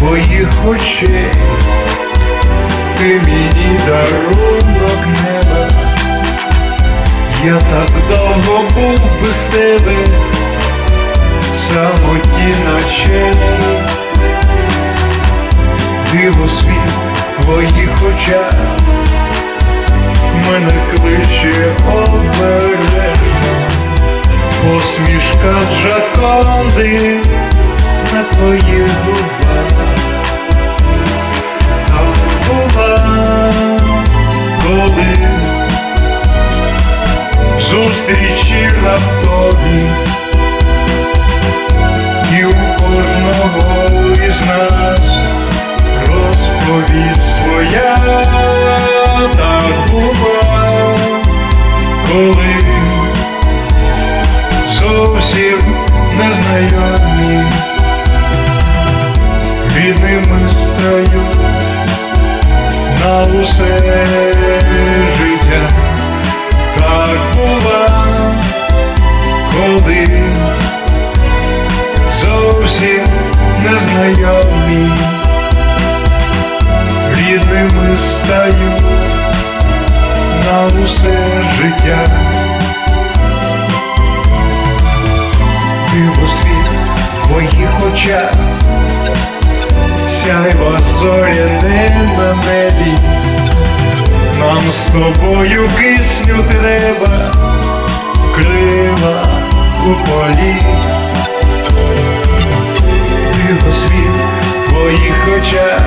твоїх очей, ти мені дарунок неба, я так довго був без тебе, самоті ночей, диво світ твоїх очах, мене кличе обережно, посмішка Джаконди на твоїх губах. Рідними стають на усе життя. Так була, коли зовсім незнайомі рідними стають на усе життя. Диво світ в твоїх очах, сяйва зоряне на небі, нам з тобою кисню треба, крила у полі. Диво світ твоїх очах,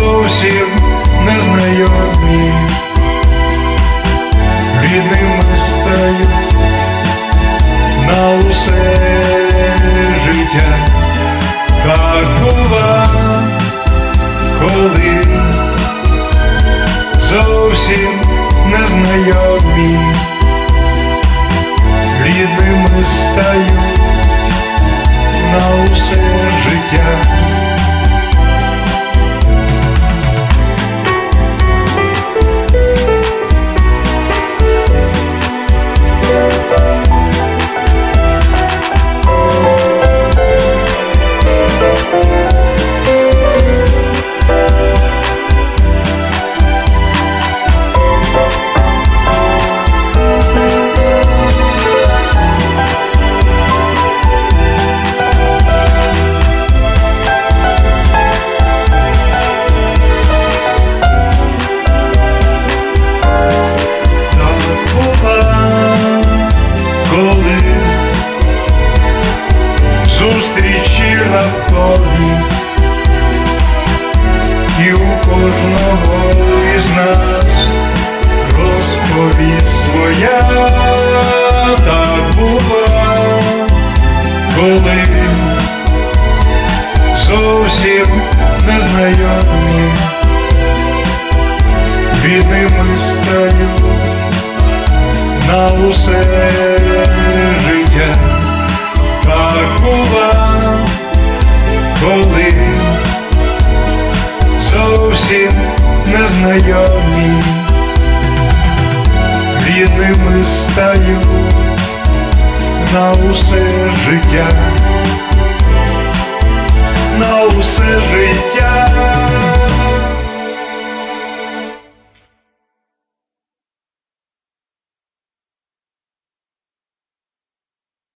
зовсім незнайомі рідними стають на усе життя. Так бува, коли зовсім незнайомі нас розповість своя так бува, коли зовсім незнайомі рідними стають на усе життя. Так бува, знайомі, вірними стаю на усе життя, на усе життя.